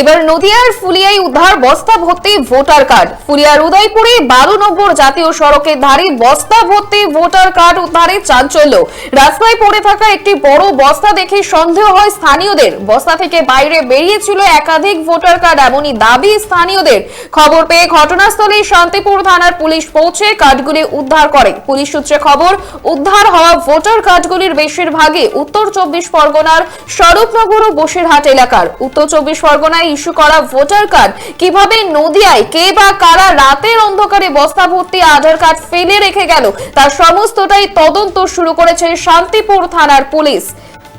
এবার নদিয়ার ফুলিয়ায় উদ্ধার বস্তা ভর্তি ভোটার কার্ড। ফুলিয়ার উদয়পুরে বারো নম্বর জাতীয় সড়কের ধারে বস্তা ভর্তি ভোটার কার্ড উদ্ধারে চাঞ্চল্য। রাস্তায় পড়ে থাকা একটি বড় বস্তা দেখে সন্দেহ হয় স্থানীয়দের। বস্তা থেকে বাইরে বেরিয়েছিল একাধিক ভোটার কার্ড, এমনই দাবি স্থানীয়দের। খবর পেয়ে ঘটনাস্থলে শান্তিপুর থানার পুলিশ পৌঁছে কার্ডগুলি উদ্ধার করে। পুলিশ সূত্রে খবর, উদ্ধার হওয়া ভোটার কার্ডগুলির বেশিরভাগই উত্তর চব্বিশ পরগনার স্বরূপনগর ও বসিরহাট এলাকার। উত্তর চব্বিশ পরগনায় ইস্যু করা ভোটার কার্ড? কীভাবে নদিয়ায় কে বা কারা রাতের অন্ধকারে বস্তা ভর্তি আধার কার্ড ফেলে রেখে গেল? তার সমস্তটাই তদন্ত শুরু করেছে শান্তিপুর থানার পুলিশ।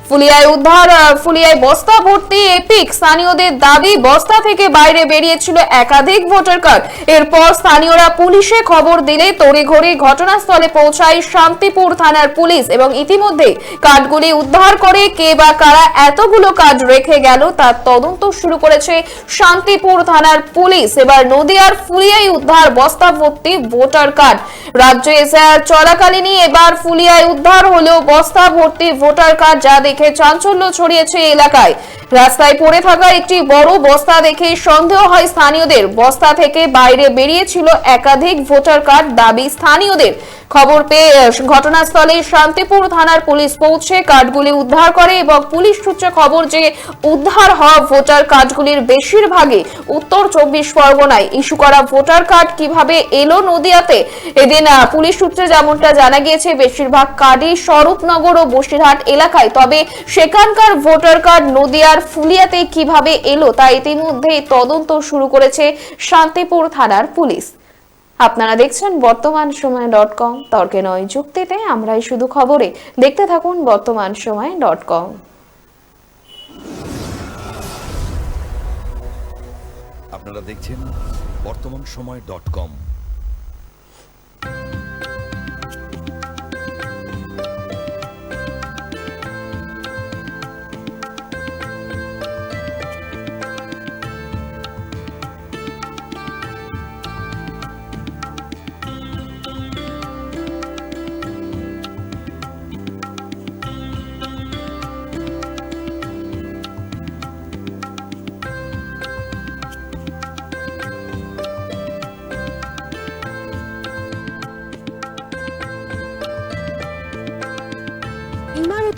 ফুলিয়ায় উদ্ধার ফুলিয়ায় বস্তা ভর্তি এপিক। স্থানীয়দের দাবি, বস্তা থেকে বাইরে বেরিয়েছিল একাধিক ভোটার কার্ড। এরপর স্থানীয়রা পুলিশে খবর দিলে তড়িঘড়ি ঘটনাস্থলে পৌঁছায় শান্তিপুর থানার পুলিশ এবং ইতিমধ্যে কার্ডগুলি উদ্ধার করে কে বা কারা এতগুলো কার্ড রেখে গেল তার তদন্ত শুরু করেছে শান্তিপুর থানার পুলিশ। এবার নদিয়ার ফুলিয়ায় উদ্ধার, বস্তা ভর্তি ভোটার কার্ড। রাজ্যে এসআর চলাকালীনই এবার ফুলিয়ায় উদ্ধার হলেও বস্তা ভর্তি ভোটার কার্ড, যা দেখে চাঞ্চল্য ছড়িয়েছে এলাকায়। রাস্তায় পড়ে থাকা একটি বড় বস্তা দেখে সন্দেহ হয় স্থানীয়দের। বস্তা থেকে বাইরে বেরিয়েছিল একাধিক ভোটার কার্ড দাবি স্থানীয়দের। খবর পেয়ে ঘটনাস্থলে শান্তিপুর থানার পুলিশ পৌঁছে কার্ডগুলি উদ্ধার করে এবং পুলিশ সূত্রে খবর যে উদ্ধার হওয়া ভোটার কার্ডগুলির বেশিরভাগই উত্তর চব্বিশ পরগনায়। ইস্যু করা ভোটার কার্ড কীভাবে এলো নদিয়াতে? এদিন পুলিশ সূত্রে যেমনটা জানা গিয়েছে, বেশিরভাগ কার্ডই স্বরূপনগর ও বসিরহাট এলাকায়। তবে সেখানকার ভোটার কার্ড নদিয়ার ফুলিয়াতে কীভাবে এলো তা ইতিমধ্যেই তদন্ত শুরু করেছে শান্তিপুর থানার পুলিশ। আপনারা দেখছেন বর্তমান সময় ডট কম। তর্কে নয়, যুক্তিতে আমরাই শুধু খবরে। দেখতে থাকুন বর্তমান সময় ডট কম। আপনারা দেখছেন বর্তমান সময় ডট কম।